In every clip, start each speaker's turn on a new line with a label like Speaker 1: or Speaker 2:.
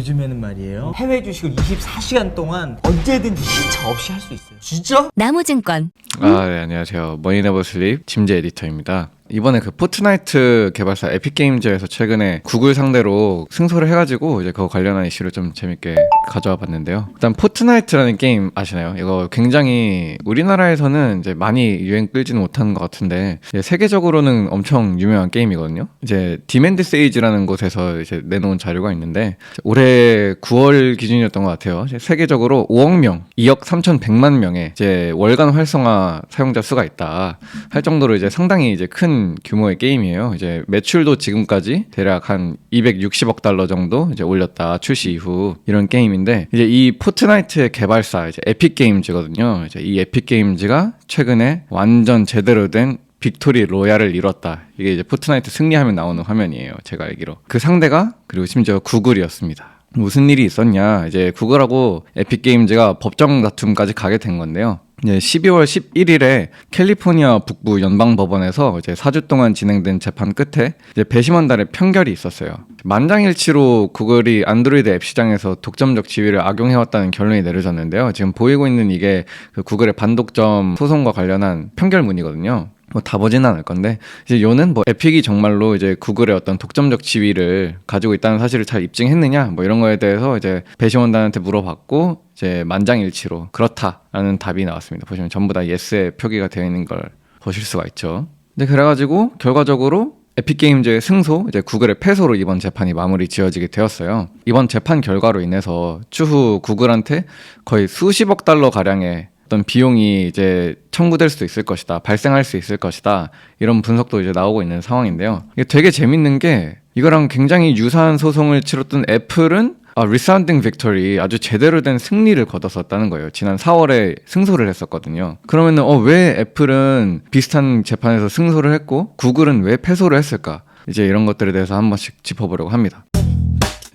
Speaker 1: 요즘에는 말이에요. 해외 주식을 24시간 동안 언제든지 시차 없이 할 수 있어요.
Speaker 2: 진짜?
Speaker 3: 나무증권
Speaker 4: 아, 네, 안녕하세요. 머니네버 슬립 짐재 에디터입니다. 이번에 그 포트나이트 개발사 에픽게임즈에서 최근에 구글 상대로 승소를 해가지고 이제 그거 관련한 이슈를 좀 재밌게 가져와 봤는데요. 일단 포트나이트라는 게임 아시나요? 이거 굉장히 우리나라에서는 이제 많이 유행 끌지는 못하는 것 같은데 세계적으로는 엄청 유명한 게임이거든요. 이제 디맨드 세이지라는 곳에서 이제 내놓은 자료가 있는데 올해 9월 기준이었던 것 같아요. 세계적으로 5억 명, 2억 3,100만 명의 이제 월간 활성화 사용자 수가 있다 할 정도로 이제 상당히 이제 큰 규모의 게임이에요. 이제 매출도 지금까지 대략 한 260억 달러 정도 이제 올렸다 출시 이후 이런 게임인데 이제 이 포트나이트의 개발사 이제 에픽 게임즈거든요. 이제 이 에픽 게임즈가 최근에 완전 제대로 된 빅토리 로얄을 이뤘다. 이게 이제 포트나이트 승리하면 나오는 화면이에요. 제가 알기로. 그 상대가 그리고 심지어 구글이었습니다. 무슨 일이 있었냐. 이제 구글하고 에픽 게임즈가 법정 다툼까지 가게 된 건데요. 이제 12월 11일에 캘리포니아 북부 연방 법원에서 이제 4주 동안 진행된 재판 끝에 이제 배심원단의 편결이 있었어요. 만장일치로 구글이 안드로이드 앱 시장에서 독점적 지위를 악용해왔다는 결론이 내려졌는데요. 지금 보이고 있는 이게 그 구글의 반독점 소송과 관련한 편결문이거든요. 뭐 다 보지는 않을 건데 이제 요는 뭐 에픽이 정말로 이제 구글의 어떤 독점적 지위를 가지고 있다는 사실을 잘 입증했느냐 뭐 이런 거에 대해서 이제 배심원단한테 물어봤고 이제 만장일치로 그렇다라는 답이 나왔습니다. 보시면 전부 다 예스의 표기가 되어 있는 걸 보실 수가 있죠. 근데 그래가지고 결과적으로 에픽게임즈의 승소, 이제 구글의 패소로 이번 재판이 마무리 지어지게 되었어요. 이번 재판 결과로 인해서 추후 구글한테 거의 수십억 달러 가량의 어떤 비용이 이제 청구될 수도 있을 것이다, 발생할 수 있을 것이다 이런 분석도 이제 나오고 있는 상황인데요. 이게 되게 재밌는 게 이거랑 굉장히 유사한 소송을 치렀던 애플은 아, 리사운딩 빅토리 아주 제대로 된 승리를 거뒀었다는 거예요. 지난 4월에 승소를 했었거든요. 그러면은 어, 왜 애플은 비슷한 재판에서 승소를 했고 구글은 왜 패소를 했을까? 이제 이런 것들에 대해서 한 번씩 짚어보려고 합니다.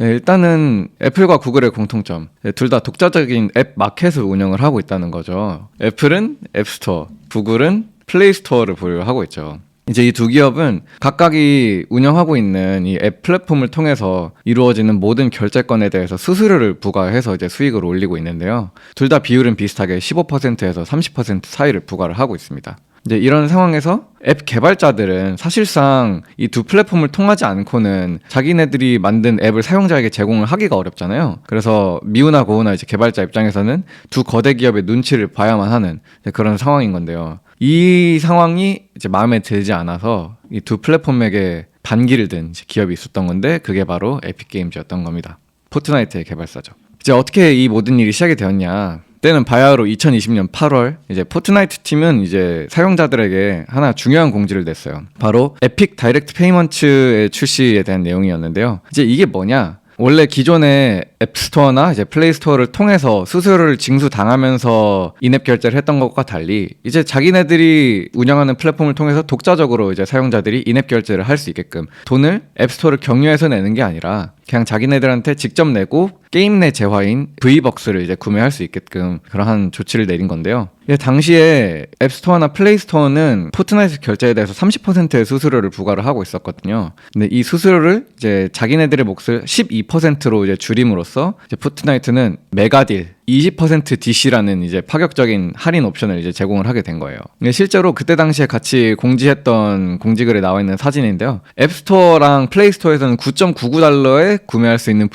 Speaker 4: 네, 일단은 애플과 구글의 공통점. 네, 둘다 독자적인 앱 마켓을 운영을 하고 있다는 거죠. 애플은 앱스토어, 구글은 플레이스토어를 보유하고 있죠. 이제 이 두 기업은 각각이 운영하고 있는 이 앱 플랫폼을 통해서 이루어지는 모든 결제권에 대해서 수수료를 부과해서 이제 수익을 올리고 있는데요. 둘 다 비율은 비슷하게 15%에서 30% 사이를 부과를 하고 있습니다. 이제 이런 상황에서 앱 개발자들은 사실상 이 두 플랫폼을 통하지 않고는 자기네들이 만든 앱을 사용자에게 제공을 하기가 어렵잖아요. 그래서 미우나 고우나 이제 개발자 입장에서는 두 거대 기업의 눈치를 봐야만 하는 그런 상황인 건데요. 이 상황이 이제 마음에 들지 않아서 이 두 플랫폼에게 반기를 든 기업이 있었던 건데 그게 바로 에픽 게임즈였던 겁니다. 포트나이트의 개발사죠. 이제 어떻게 이 모든 일이 시작이 되었냐? 때는 바야흐로 2020년 8월 이제 포트나이트 팀은 이제 사용자들에게 하나 중요한 공지를 냈어요. 바로 에픽 다이렉트 페이먼트의 출시에 대한 내용이었는데요. 이제 이게 뭐냐? 원래 기존의 앱스토어나 이제 플레이스토어를 통해서 수수료를 징수당하면서 인앱 결제를 했던 것과 달리 이제 자기네들이 운영하는 플랫폼을 통해서 독자적으로 이제 사용자들이 인앱 결제를 할 수 있게끔 돈을 앱스토어를 경유해서 내는 게 아니라 그냥 자기네들한테 직접 내고 게임 내 재화인 V벅스를 이제 구매할 수 있게끔 그러한 조치를 내린 건데요. 이게 당시에 앱스토어나 플레이스토어는 포트나이트 결제에 대해서 30%의 수수료를 부과를 하고 있었거든요. 근데 이 수수료를 이제 자기네들의 몫을 12%로 이제 줄임으로써 이제 포트나이트는 메가딜 20% DC라는 이제 파격적인 할인 옵션을 이제 제공을 하게 된 거예요. 근데 실제로 그때 당시에 같이 공지했던 공지글에 나와 있는 사진인데요. 앱스토어랑 플레이스토어에서는 9.99달러에 구매할 수 있는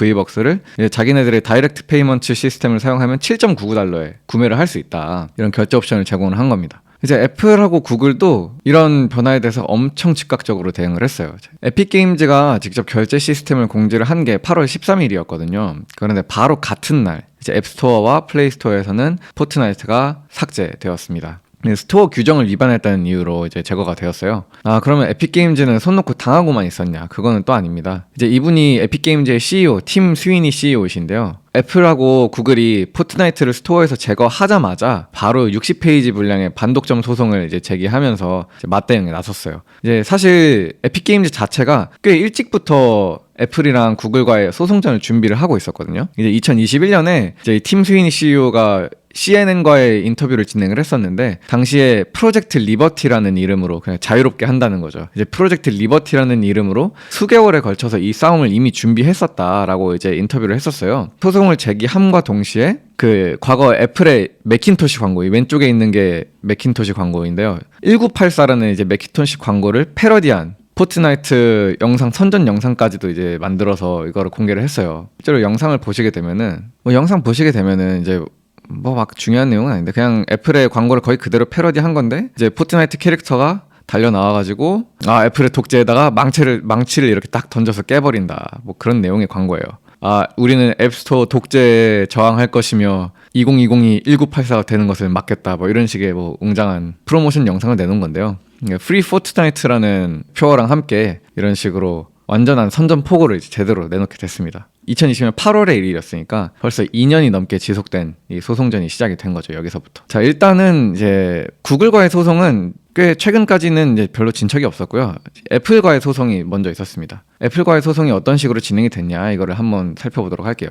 Speaker 4: 이제 자기네들의 다이렉트 페이먼트 시스템을 사용하면 7.99달러에 구매를 할 수 있다. 이런 결제 옵션을 제공을 한 겁니다. 이제 애플하고 구글도 이런 변화에 대해서 엄청 즉각적으로 대응을 했어요. 에픽 게임즈가 직접 결제 시스템을 공지를 한 게 8월 13일이었거든요. 그런데 바로 같은 날 이제 앱스토어와 플레이스토어에서는 포트나이트가 삭제되었습니다. 네, 스토어 규정을 위반했다는 이유로 이제 제거가 되었어요. 아, 그러면 에픽 게임즈는 손 놓고 당하고만 있었냐? 그거는 또 아닙니다. 이제 이분이 에픽 게임즈의 CEO, 팀 스위니 CEO이신데요. 애플하고 구글이 포트나이트를 스토어에서 제거하자마자 바로 60페이지 분량의 반독점 소송을 이제 제기하면서 이제 맞대응에 나섰어요. 이제 사실 에픽 게임즈 자체가 꽤 일찍부터 애플이랑 구글과의 소송전을 준비를 하고 있었거든요. 이제 2021년에 이제 팀 스위니 CEO가 CNN과의 인터뷰를 진행을 했었는데 당시에 프로젝트 리버티라는 이름으로 그냥 자유롭게 한다는 거죠. 이제 프로젝트 리버티라는 이름으로 수개월에 걸쳐서 이 싸움을 이미 준비했었다라고 이제 인터뷰를 했었어요. 소송 을 제기함과 동시에 그 과거 애플의 맥킨토시 광고 이 왼쪽에 있는 게 맥킨토시 광고인데요. 1984라는 이제 맥킨토시 광고를 패러디한 포트나이트 영상 선전 영상까지도 이제 만들어서 이거를 공개를 했어요. 실제로 영상을 보시게 되면은 뭐 영상 보시게 되면은 이제 뭐 막 중요한 내용은 아닌데 그냥 애플의 광고를 거의 그대로 패러디한 건데 이제 포트나이트 캐릭터가 달려 나와가지고 아 애플의 독재에다가 망치를 망치를 이렇게 딱 던져서 깨버린다 뭐 그런 내용의 광고예요. 아 우리는 앱스토어 독재에 저항할 것이며 2020이 1984가 되는 것을 막겠다 뭐 이런 식의 뭐 웅장한 프로모션 영상을 내놓은 건데요. 프리 포트나이트라는 표어랑 함께 이런 식으로 완전한 선전포고를 제대로 내놓게 됐습니다. 2020년 8월의 일이었으니까 벌써 2년이 넘게 지속된 이 소송전이 시작이 된 거죠. 여기서부터. 자, 일단은 이제 구글과의 소송은 꽤 최근까지는 이제 별로 진척이 없었고요. 애플과의 소송이 먼저 있었습니다. 애플과의 소송이 어떤 식으로 진행이 됐냐 이거를 한번 살펴보도록 할게요.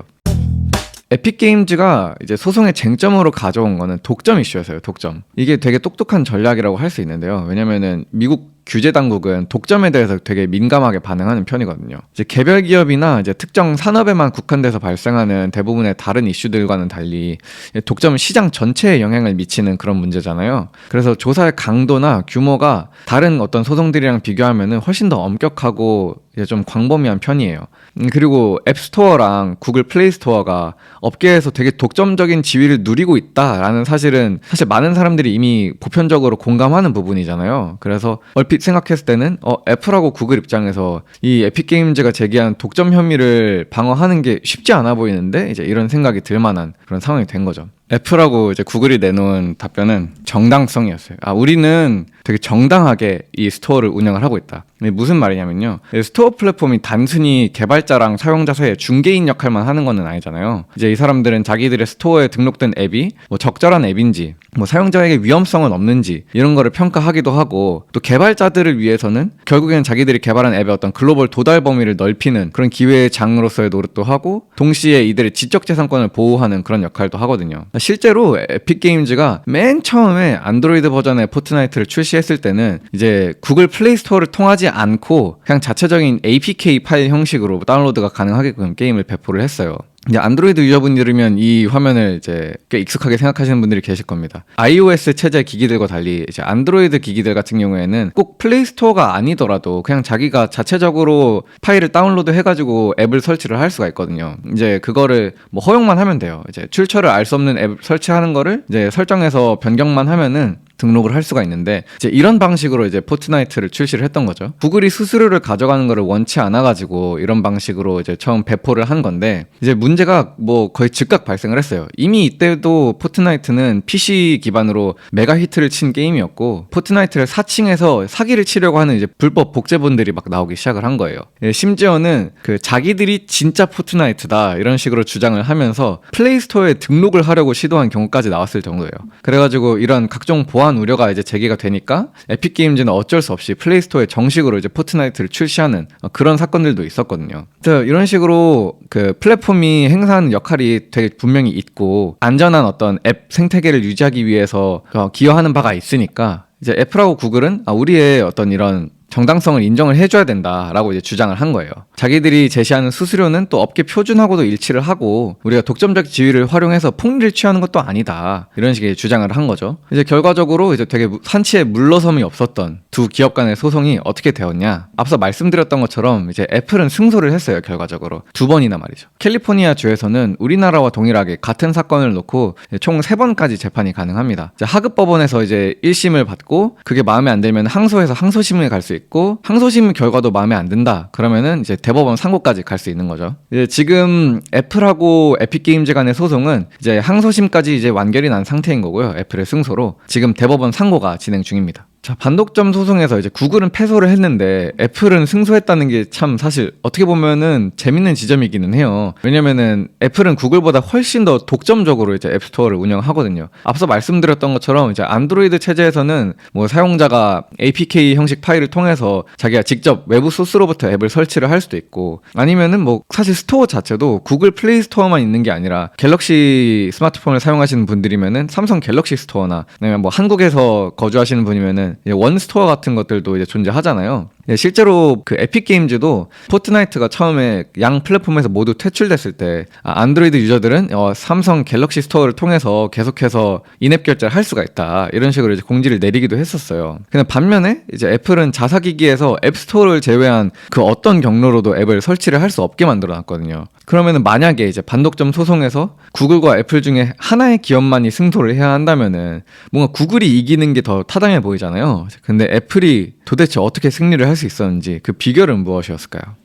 Speaker 4: 에픽 게임즈가 이제 소송의 쟁점으로 가져온 거는 독점 이슈였어요. 독점. 이게 되게 똑똑한 전략이라고 할 수 있는데요. 왜냐면은 미국 규제 당국은 독점에 대해서 되게 민감하게 반응하는 편이거든요. 이제 개별 기업이나 이제 특정 산업에만 국한돼서 발생하는 대부분의 다른 이슈들과는 달리 독점은 시장 전체에 영향을 미치는 그런 문제잖아요. 그래서 조사의 강도나 규모가 다른 어떤 소송들이랑 비교하면은 훨씬 더 엄격하고 좀 광범위한 편이에요. 음, 그리고 앱스토어랑 구글 플레이 스토어가 업계에서 되게 독점적인 지위를 누리고 있다라는 사실은 사실 많은 사람들이 이미 보편적으로 공감하는 부분이잖아요. 그래서 얼핏 생각했을 때는 어, 애플하고 구글 입장에서 이 에픽 게임즈가 제기한 독점 혐의를 방어하는 게 쉽지 않아 보이는데 이제 이런 생각이 들 만한 그런 상황이 된 거죠. 애플하고 이제 구글이 내놓은 답변은 정당성이었어요. 아, 우리는 되게 정당하게 이 스토어를 운영을 하고 있다. 무슨 말이냐면요. 스토어 플랫폼이 단순히 개발자랑 사용자 사이의 중개인 역할만 하는 건 아니잖아요. 이제 이 사람들은 자기들의 스토어에 등록된 앱이 뭐 적절한 앱인지, 뭐 사용자에게 위험성은 없는지 이런 거를 평가하기도 하고 또 개발자들을 위해서는 결국에는 자기들이 개발한 앱의 어떤 글로벌 도달 범위를 넓히는 그런 기회의 장으로서의 노릇도 하고 동시에 이들의 지적 재산권을 보호하는 그런 역할도 하거든요. 실제로 에픽 게임즈가 맨 처음에 안드로이드 버전의 포트나이트를 출시 했을 때는 이제 구글 플레이 스토어를 통하지 않고 그냥 자체적인 APK 파일 형식으로 다운로드가 가능하게끔 게임을 배포를 했어요. 이제 안드로이드 유저분들이면 이 화면을 이제 꽤 익숙하게 생각하시는 분들이 계실 겁니다. iOS 체제 기기들과 달리 이제 안드로이드 기기들 같은 경우에는 꼭 플레이 스토어가 아니더라도 그냥 자기가 자체적으로 파일을 다운로드 해가지고 앱을 설치를 할 수가 있거든요. 이제 그거를 뭐 허용만 하면 돼요. 이제 출처를 알 수 없는 앱 설치하는 거를 이제 설정해서 변경만 하면은 등록을 할 수가 있는데 이제 이런 방식으로 이제 포트나이트를 출시를 했던 거죠. 구글이 수수료를 가져가는 거를 원치 않아 가지고 이런 방식으로 이제 처음 배포를 한 건데 이제 문제가 뭐 거의 즉각 발생을 했어요. 이미 이때도 포트나이트는 PC 기반으로 메가 히트를 친 게임이었고 포트나이트를 사칭해서 사기를 치려고 하는 이제 불법 복제본들이 막 나오기 시작을 한 거예요. 예, 심지어는 그 자기들이 진짜 포트나이트다 이런 식으로 주장을 하면서 플레이 스토어에 등록을 하려고 시도한 경우까지 나왔을 정도예요. 그래가지고 이런 각종 보안 보안 우려가 이제 제기가 되니까 에픽 게임즈는 어쩔 수 없이 플레이 스토어에 정식으로 이제 포트나이트를 출시하는 그런 사건들도 있었거든요. 이런 식으로 그 플랫폼이 행사하는 역할이 되게 분명히 있고 안전한 어떤 앱 생태계를 유지하기 위해서 어, 기여하는 바가 있으니까 이제 애플하고 구글은 아, 우리의 어떤 이런 정당성을 인정을 해줘야 된다라고 이제 주장을 한 거예요. 자기들이 제시하는 수수료는 또 업계 표준하고도 일치를 하고 우리가 독점적 지위를 활용해서 폭리를 취하는 것도 아니다 이런 식의 주장을 한 거죠. 이제 결과적으로 이제 되게 산치에 물러섬이 없었던 두 기업 간의 소송이 어떻게 되었냐? 앞서 말씀드렸던 것처럼 이제 애플은 승소를 했어요. 결과적으로 두 번이나 말이죠. 캘리포니아 주에서는 우리나라와 동일하게 같은 사건을 놓고 총 세 번까지 재판이 가능합니다. 하급 법원에서 이제 1심을 받고 그게 마음에 안 들면 항소해서 항소심을 갈 수 있고. 항소심 결과도 마음에 안 든다. 그러면은 이제 대법원 상고까지 갈 수 있는 거죠. 이제 지금 애플하고 에픽 게임즈 간의 소송은 이제 항소심까지 이제 완결이 난 상태인 거고요. 애플의 승소로 지금 대법원 상고가 진행 중입니다. 자, 반독점 소송에서 이제 구글은 패소를 했는데 애플은 승소했다는 게 참 사실 어떻게 보면은 재밌는 지점이기는 해요. 왜냐면은 애플은 구글보다 훨씬 더 독점적으로 이제 앱스토어를 운영하거든요. 앞서 말씀드렸던 것처럼 이제 안드로이드 체제에서는 뭐 사용자가 APK 형식 파일을 통해서 자기가 직접 외부 소스로부터 앱을 설치를 할 수도 있고 아니면은 뭐 사실 스토어 자체도 구글 플레이 스토어만 있는 게 아니라 갤럭시 스마트폰을 사용하시는 분들이면은 삼성 갤럭시 스토어나 아니면 뭐 한국에서 거주하시는 분이면은 원 스토어 같은 것들도 이제 존재하잖아요. 네, 실제로 그 에픽 게임즈도 포트나이트가 처음에 양 플랫폼에서 모두 퇴출됐을 때 아, 안드로이드 유저들은 어, 삼성 갤럭시 스토어를 통해서 계속해서 인앱 결제를 할 수가 있다 이런 식으로 이제 공지를 내리기도 했었어요. 근데 반면에 이제 애플은 자사 기기에서 앱 스토어를 제외한 그 어떤 경로로도 앱을 설치를 할 수 없게 만들어놨거든요. 그러면은 만약에 이제 반독점 소송에서 구글과 애플 중에 하나의 기업만이 승소를 해야 한다면은 뭔가 구글이 이기는 게 더 타당해 보이잖아요. 근데 애플이 도대체 어떻게 승리를 할 수 있었는지 그 비결은 무엇이었을까요?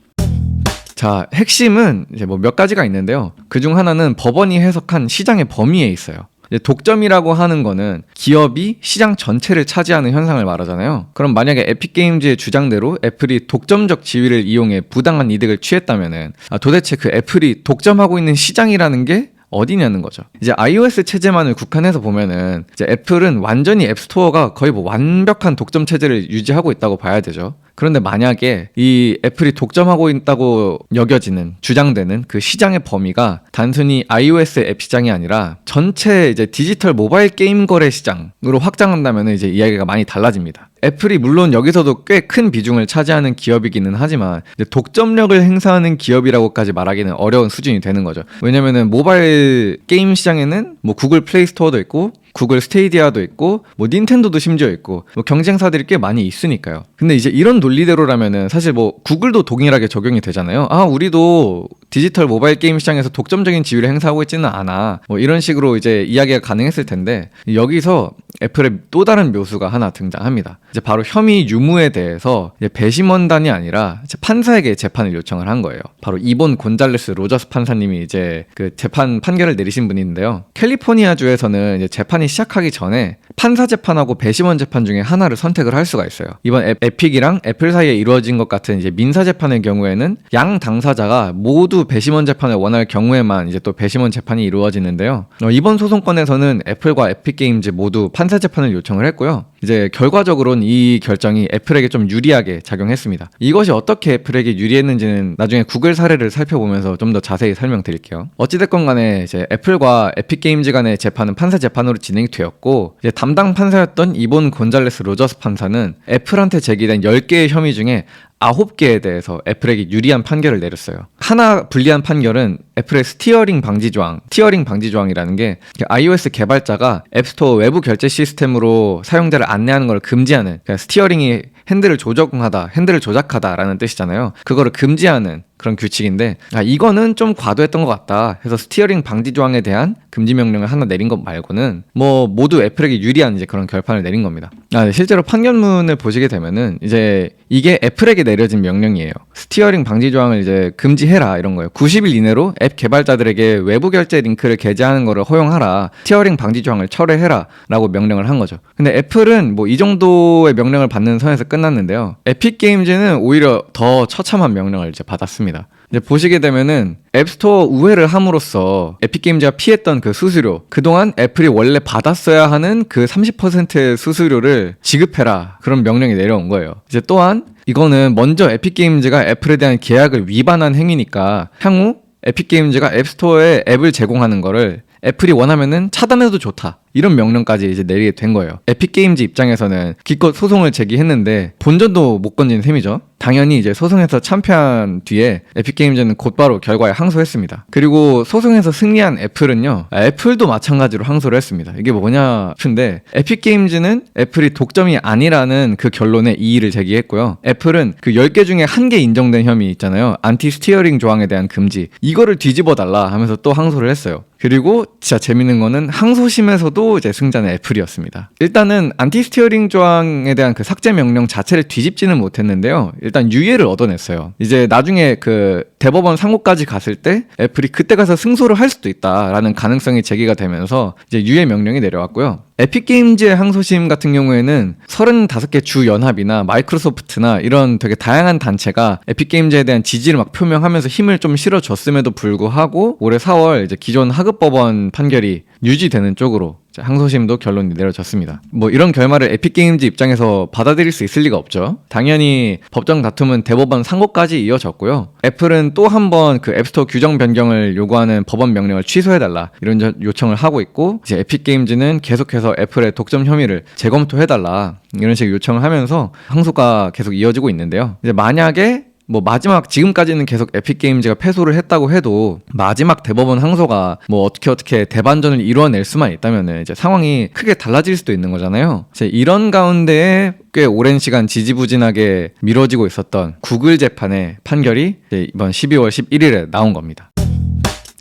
Speaker 4: 자, 핵심은 이제 뭐 몇 가지가 있는데요. 그중 하나는 법원이 해석한 시장의 범위에 있어요. 독점이라고 하는 거는 기업이 시장 전체를 차지하는 현상을 말하잖아요. 그럼 만약에 에픽게임즈의 주장대로 애플이 독점적 지위를 이용해 부당한 이득을 취했다면은 아, 도대체 그 애플이 독점하고 있는 시장이라는 게 어디냐는 거죠. 이제 iOS 체제만을 국한해서 보면은 이제 애플은 완전히 앱스토어가 거의 뭐 완벽한 독점 체제를 유지하고 있다고 봐야 되죠. 그런데 만약에 이 애플이 독점하고 있다고 여겨지는 주장되는 그 시장의 범위가 단순히 iOS 앱 시장이 아니라 전체 이제 디지털 모바일 게임 거래 시장으로 확장한다면 이제 이야기가 많이 달라집니다. 애플이 물론 여기서도 꽤 큰 비중을 차지하는 기업이기는 하지만 독점력을 행사하는 기업이라고까지 말하기는 어려운 수준이 되는 거죠. 왜냐면은 모바일 게임 시장에는 뭐 구글 플레이 스토어도 있고 구글 스테이디아도 있고 뭐 닌텐도도 심지어 있고 뭐 경쟁사들이 꽤 많이 있으니까요. 근데 이제 이런 논리대로라면은 사실 뭐 구글도 동일하게 적용이 되잖아요. 아 우리도 디지털 모바일 게임 시장에서 독점적인 지위를 행사하고 있지는 않아. 뭐 이런 식으로 이제 이야기가 가능했을 텐데 여기서 애플의 또 다른 묘수가 하나 등장합니다. 이제 바로 혐의 유무에 대해서 배심원단이 아니라 판사에게 재판을 요청을 한 거예요. 바로 이본 곤잘레스 로저스 판사님이 이제 그 재판 판결을 내리신 분인데요. 캘리포니아 주에서는 이제 재판 이 시작하기 전에 판사 재판하고 배심원 재판 중에 하나를 선택을 할 수가 있어요. 이번 에, 에픽이랑 애플 사이에 이루어진 것 같은 이제 민사 재판의 경우에는 양 당사자가 모두 배심원 재판을 원할 경우에만 이제 또 배심원 재판이 이루어지는데요. 어, 이번 소송건에서는 애플과 에픽 게임즈 모두 판사 재판을 요청을 했고요. 이제 결과적으로는 이 결정이 애플에게 좀 유리하게 작용했습니다. 이것이 어떻게 애플에게 유리했는지는 나중에 구글 사례를 살펴보면서 좀 더 자세히 설명드릴게요. 어찌됐건 간에 이제 애플과 에픽 게임즈 간의 재판은 판사 재판으로 진 행이 되었고 이제 담당 판사였던 이본 곤잘레스 로저스 판사는 애플한테 제기된 10개의 혐의 중에 아홉 개에 대해서 애플에게 유리한 판결을 내렸어요. 하나 불리한 판결은 애플의 스티어링 방지 조항, 티어링 방지 조항이라는 게 iOS 개발자가 앱스토어 외부 결제 시스템으로 사용자를 안내하는 걸 금지하는 그러니까 스티어링이 핸들을 조정하다, 핸들을 조작하다라는 뜻이잖아요. 그거를 금지하는 그런 규칙인데 아 이거는 좀 과도했던 것 같다 해서 스티어링 방지 조항에 대한 금지 명령을 하나 내린 것 말고는 뭐 모두 애플에게 유리한 이제 그런 결판을 내린 겁니다. 아 네, 실제로 판결문을 보시게 되면은 이제 이게 애플에게 내려진 명령이에요. 스티어링 방지 조항을 이제 금지해라 이런 거예요. 90일 이내로 앱 개발자들에게 외부 결제 링크를 게재하는 거를 허용하라. 스티어링 방지 조항을 철회해라라고 명령을 한 거죠. 근데 애플은 뭐 이 정도의 명령을 받는 선에서 끝났는데요. 에픽 게임즈는 오히려 더 처참한 명령을 이제 받았습니다. 이제 보시게 되면은 앱스토어 우회를 함으로써 에픽게임즈가 피했던 그 수수료 그동안 애플이 원래 받았어야 하는 그 30%의 수수료를 지급해라 그런 명령이 내려온 거예요 이제 또한 이거는 먼저 에픽게임즈가 애플에 대한 계약을 위반한 행위니까 향후 에픽게임즈가 앱스토어에 앱을 제공하는 거를 애플이 원하면은 차단해도 좋다. 이런 명령까지 이제 내리게 된 거예요. 에픽게임즈 입장에서는 기껏 소송을 제기했는데 본전도 못 건진 셈이죠. 당연히 이제 소송에서 참패한 뒤에 에픽게임즈는 곧바로 결과에 항소했습니다. 그리고 소송에서 승리한 애플은요, 아, 애플도 마찬가지로 항소를 했습니다. 이게 뭐냐 싶은데 에픽게임즈는 애플이 독점이 아니라는 그 결론에 이의를 제기했고요. 애플은 그 10개 중에 한 개 인정된 혐의 있잖아요. 안티 스티어링 조항에 대한 금지. 이거를 뒤집어 달라 하면서 또 항소를 했어요. 그리고 진짜 재밌는 거는 항소심에서도 또 이제 승자는 애플이었습니다. 일단은 안티 스티어링 조항에 대한 그 삭제 명령 자체를 뒤집지는 못했는데요. 일단 유예를 얻어냈어요. 이제 나중에 그 대법원 상고까지 갔을 때 애플이 그때 가서 승소를 할 수도 있다라는 가능성이 제기가 되면서 이제 유예 명령이 내려왔고요. 에픽게임즈의 항소심 같은 경우에는 35개 주 연합이나 마이크로소프트나 이런 되게 다양한 단체가 에픽게임즈에 대한 지지를 막 표명하면서 힘을 좀 실어줬음에도 불구하고 올해 4월 이제 기존 하급 법원 판결이 유지되는 쪽으로 항소심도 결론이 내려졌습니다. 뭐 이런 결말을 에픽게임즈 입장에서 받아들일 수 있을 리가 없죠. 당연히 법정 다툼은 대법원 상고까지 이어졌고요. 애플은 또 한 번 그 앱스토어 규정 변경을 요구하는 법원 명령을 취소해달라 이런 저- 요청을 하고 있고 이제 에픽게임즈는 계속해서 애플의 독점 혐의를 재검토해달라 이런 식의 요청을 하면서 항소가 계속 이어지고 있는데요. 이제 만약에 뭐 마지막 지금까지는 계속 에픽 게임즈가 패소를 했다고 해도 마지막 대법원 항소가 뭐 어떻게 어떻게 대반전을 이루어낼 수만 있다면은 이제 상황이 크게 달라질 수도 있는 거잖아요. 이제 이런 가운데에 꽤 오랜 시간 지지부진하게 미뤄지고 있었던 구글 재판의 판결이 이번 12월 11일에 나온 겁니다.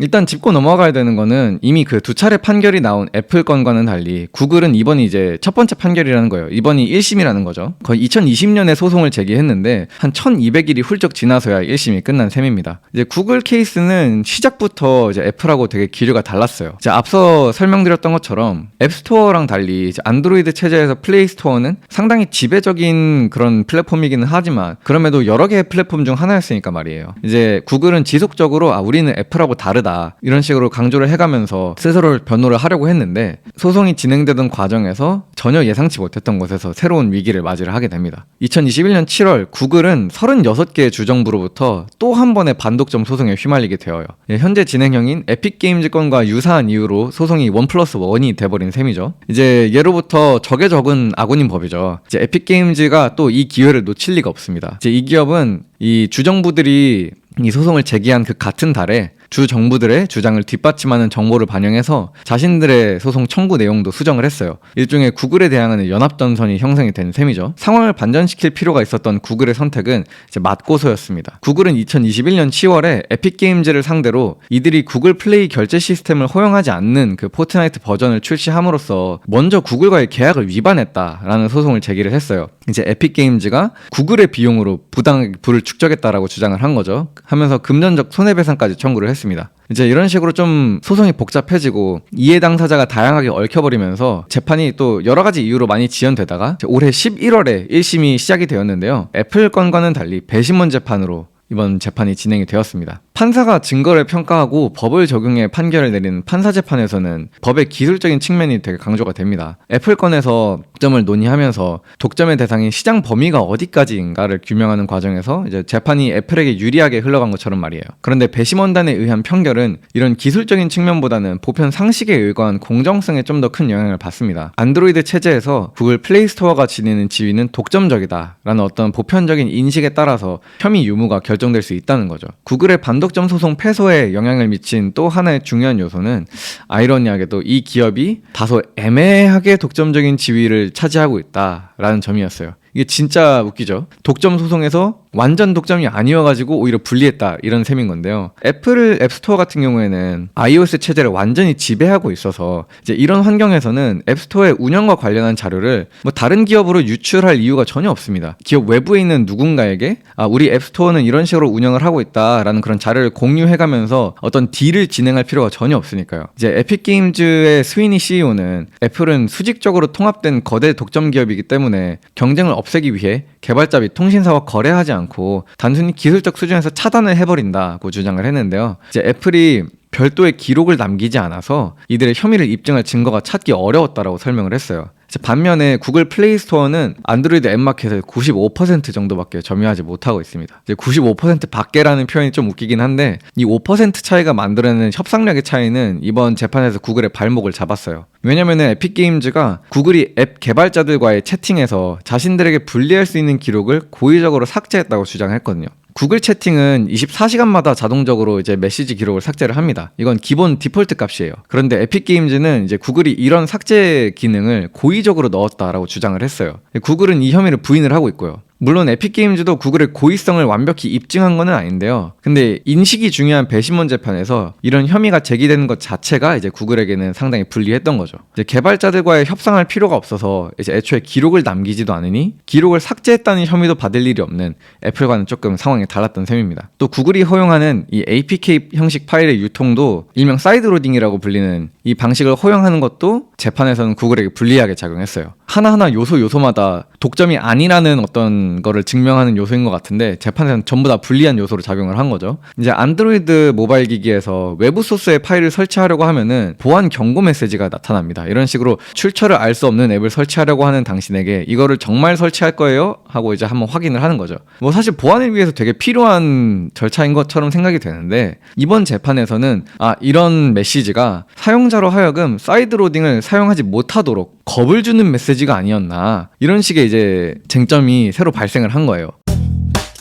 Speaker 4: 일단 짚고 넘어가야 되는 거는 이미 그 두 차례 판결이 나온 애플 건과는 달리 구글은 이번이 이제 첫 번째 판결이라는 거예요. 이번이 1심이라는 거죠. 거의 2020년에 소송을 제기했는데 한 1200일이 훌쩍 지나서야 1심이 끝난 셈입니다. 이제 구글 케이스는 시작부터 이제 애플하고 되게 기류가 달랐어요. 이제 앞서 설명드렸던 것처럼 앱스토어랑 달리 안드로이드 체제에서 플레이 스토어는 상당히 지배적인 그런 플랫폼이기는 하지만 그럼에도 여러 개의 플랫폼 중 하나였으니까 말이에요. 이제 구글은 지속적으로 아 우리는 애플하고 다르다 이런 식으로 강조를 해가면서 스스로를 변호를 하려고 했는데 소송이 진행되던 과정에서 전혀 예상치 못했던 곳에서 새로운 위기를 맞이를 하게 됩니다. 2021년 7월 구글은 36개의 주정부로부터 또 한 번의 반독점 소송에 휘말리게 되어요. 예, 현재 진행형인 에픽 게임즈 건과 유사한 이유로 소송이 원 플러스 원이 돼버린 셈이죠. 이제 예로부터 적에 적은 아군인 법이죠. 이제 에픽 게임즈가 또 이 기회를 놓칠 리가 없습니다. 이제 이 기업은 이 주정부들이 이 소송을 제기한 그 같은 달에 주 정부들의 주장을 뒷받침하는 정보를 반영해서 자신들의 소송 청구 내용도 수정을 했어요. 일종의 구글에 대항하는 연합전선이 형성이 된 셈이죠. 상황을 반전시킬 필요가 있었던 구글의 선택은 이제 맞고소였습니다. 구글은 2021년 10월에 에픽게임즈를 상대로 이들이 구글 플레이 결제 시스템을 허용하지 않는 그 포트나이트 버전을 출시함으로써 먼저 구글과의 계약을 위반했다라는 소송을 제기를 했어요. 이제 에픽게임즈가 구글의 비용으로 부당하게 부를 축적했다라고 주장을 한 거죠. 하면서 금전적 손해배상까지 청구를 했 습니다. 이제 이런 식으로 좀 소송이 복잡해지고 이해 당사자가 다양하게 얽혀버리면서 재판이 또 여러 가지 이유로 많이 지연되다가 올해 11월에 1심이 시작이 되었는데요. 애플 건과는 달리 배심원 재판으로 이번 재판이 진행이 되었습니다. 판사가 증거를 평가하고 법을 적용해 판결을 내리는 판사 재판에서는 법의 기술적인 측면이 되게 강조가 됩니다. 애플 건에서 독점을 논의하면서 독점의 대상인 시장 범위가 어디까지인가를 규명하는 과정에서 이제 재판이 애플에게 유리하게 흘러간 것처럼 말이에요. 그런데 배심원단에 의한 판결은 이런 기술적인 측면보다는 보편 상식에 의거한 공정성에 좀 더 큰 영향을 받습니다. 안드로이드 체제에서 구글 플레이 스토어가 지니는 지위는 독점적이다라는 어떤 보편적인 인식에 따라서 혐의 유무가 결정될 수 있다는 거죠. 구글의 반 독점 소송 패소에 영향을 미친 또 하나의 중요한 요소는 아이러니하게도 이 기업이 다소 애매하게 독점적인 지위를 차지하고 있다라는 점이었어요. 이게 진짜 웃기죠. 독점 소송에서 완전 독점이 아니어가지고 오히려 불리했다 이런 셈인 건데요. 애플 앱스토어 같은 경우에는 iOS 체제를 완전히 지배하고 있어서 이제 이런 환경에서는 앱스토어의 운영과 관련한 자료를 뭐 다른 기업으로 유출할 이유가 전혀 없습니다. 기업 외부에 있는 누군가에게 아 우리 앱스토어는 이런 식으로 운영을 하고 있다라는 그런 자료를 공유해가면서 어떤 딜을 진행할 필요가 전혀 없으니까요. 이제 에픽 게임즈의 스위니 CEO는 애플은 수직적으로 통합된 거대 독점 기업이기 때문에 경쟁을 없애기 위해 개발자 및 통신사와 거래하지 않고 단순히 기술적 수준에서 차단을 해버린다고 주장을 했는데요. 이제 애플이 별도의 기록을 남기지 않아서 이들의 혐의를 입증할 증거가 찾기 어려웠다라고 설명을 했어요. 반면에 구글 플레이 스토어는 안드로이드 앱 마켓의 95% 정도밖에 점유하지 못하고 있습니다. 이제 95% 밖에라는 표현이 좀 웃기긴 한데 이 5% 차이가 만들어내는 협상력의 차이는 이번 재판에서 구글의 발목을 잡았어요. 왜냐면은 에픽 게임즈가 구글이 앱 개발자들과의 채팅에서 자신들에게 불리할 수 있는 기록을 고의적으로 삭제했다고 주장했거든요. 구글 채팅은 24시간마다 자동적으로 이제 메시지 기록을 삭제를 합니다. 이건 기본 디폴트 값이에요. 그런데 에픽 게임즈는 이제 구글이 이런 삭제 기능을 고의적으로 넣었다라고 주장을 했어요. 구글은 이 혐의를 부인을 하고 있고요. 물론 에픽게임즈도 구글의 고의성을 완벽히 입증한 건 아닌데요. 근데 인식이 중요한 배심원 재판에서 이런 혐의가 제기되는 것 자체가 이제 구글에게는 상당히 불리했던 거죠. 이제 개발자들과의 협상할 필요가 없어서 이제 애초에 기록을 남기지도 않으니 기록을 삭제했다는 혐의도 받을 일이 없는 애플과는 조금 상황이 달랐던 셈입니다. 또 구글이 허용하는 이 APK 형식 파일의 유통도 일명 사이드로딩이라고 불리는 이 방식을 허용하는 것도 재판에서는 구글에게 불리하게 작용했어요. 하나하나 요소 요소마다 독점이 아니라는 어떤 거를 증명하는 요소인 것 같은데 재판에서는 전부 다 불리한 요소로 작용을 한 거죠. 이제 안드로이드 모바일 기기에서 외부 소스의 파일을 설치하려고 하면은 보안 경고 메시지가 나타납니다. 이런 식으로 출처를 알 수 없는 앱을 설치하려고 하는 당신에게 이거를 정말 설치할 거예요? 하고 이제 한번 확인을 하는 거죠. 뭐 사실 보안을 위해서 되게 필요한 절차인 것처럼 생각이 되는데 이번 재판에서는 아 이런 메시지가 사용자로 하여금 사이드 로딩을 사용하지 못하도록 겁을 주는 메시지가 아니었나 이런 식의 이제 쟁점이 새로 발생을 한 거예요.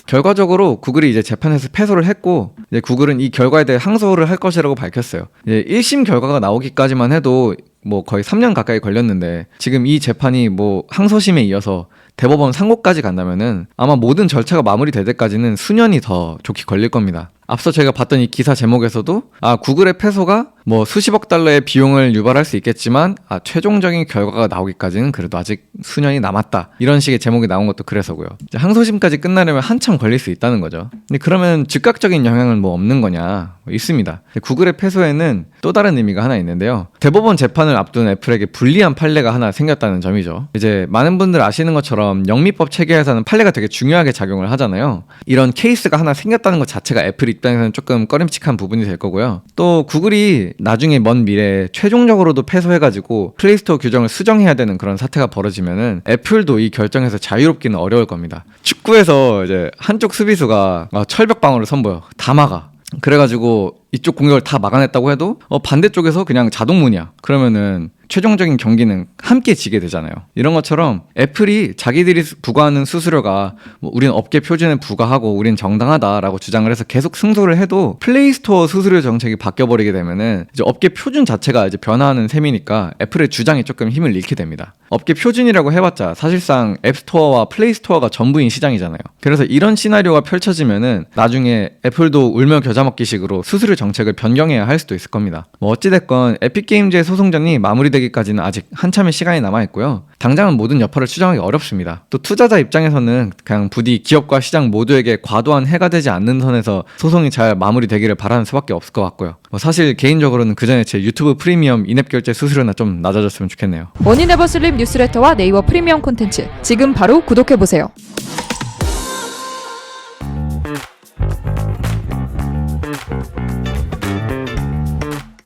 Speaker 4: 결과적으로 구글이 이제 재판에서 패소를 했고 이제 구글은 이 결과에 대해 항소를 할 것이라고 밝혔어요. 이제 1심 결과가 나오기까지만 해도 뭐 거의 3년 가까이 걸렸는데 지금 이 재판이 뭐 항소심에 이어서 대법원 상고까지 간다면은 아마 모든 절차가 마무리될 때까지는 수년이 더 좋게 걸릴 겁니다. 앞서 제가 봤던 이 기사 제목에서도 아 구글의 패소가 뭐 수십억 달러의 비용을 유발할 수 있겠지만 아 최종적인 결과가 나오기까지는 그래도 아직 수년이 남았다. 이런 식의 제목이 나온 것도 그래서고요. 항소심까지 끝나려면 한참 걸릴 수 있다는 거죠. 근데 그러면 즉각적인 영향은 뭐 없는 거냐? 뭐 있습니다. 구글의 패소에는 또 다른 의미가 하나 있는데요. 대법원 재판을 앞둔 애플에게 불리한 판례가 하나 생겼다는 점이죠. 이제 많은 분들 아시는 것처럼 영미법 체계에서는 판례가 되게 중요하게 작용을 하잖아요. 이런 케이스가 하나 생겼다는 것 자체가 애플 입장에서는 조금 꺼림칙한 부분이 될 거고요 또 구글이 나중에 먼 미래에 최종적으로도 패소해가지고 플레이스토어 규정을 수정해야 되는 그런 사태가 벌어지면은 애플도 이 결정에서 자유롭기는 어려울 겁니다. 축구에서 이제 한쪽 수비수가 어, 철벽 방어를 선보여 다 막아. 그래가지고 이쪽 공격을 다 막아냈다고 해도 어, 반대쪽에서 그냥 자동문이야. 그러면은 최종적인 경기는 함께 지게 되잖아요. 이런 것처럼 애플이 자기들이 수- 부과하는 수수료가 뭐 우린 업계 표준에 부과하고 우린 정당하다라고 주장을 해서 계속 승소를 해도 플레이스토어 수수료 정책이 바뀌어 버리게 되면은 이제 업계 표준 자체가 이제 변화하는 셈이니까 애플의 주장이 조금 힘을 잃게 됩니다. 업계 표준이라고 해봤자 사실상 앱스토어와 플레이스토어가 전부인 시장이잖아요. 그래서 이런 시나리오가 펼쳐지면은 나중에 애플도 울며 겨자 먹기식으로 수수료 정책을 변경해야 할 수도 있을 겁니다. 뭐 어찌됐건 에픽게임즈의 소송전이 마무리되 기까지는 아직 한참의 시간이 남아 있고요. 당장은 모든 여파를 추정하기 어렵습니다. 또 투자자 입장에서는 그냥 부디 기업과 시장 모두에게 과도한 해가 되지 않는 선에서 소송이 잘 마무리되기를 바라는 수밖에 없을 것 같고요. 뭐 사실 개인적으로는 그 전에 제 유튜브 프리미엄 인앱 결제 수수료나 좀 낮아졌으면 좋겠네요.
Speaker 2: 원인에버 슬립 뉴스레터와 네이버 프리미엄 콘텐츠 지금 바로 구독해 보세요.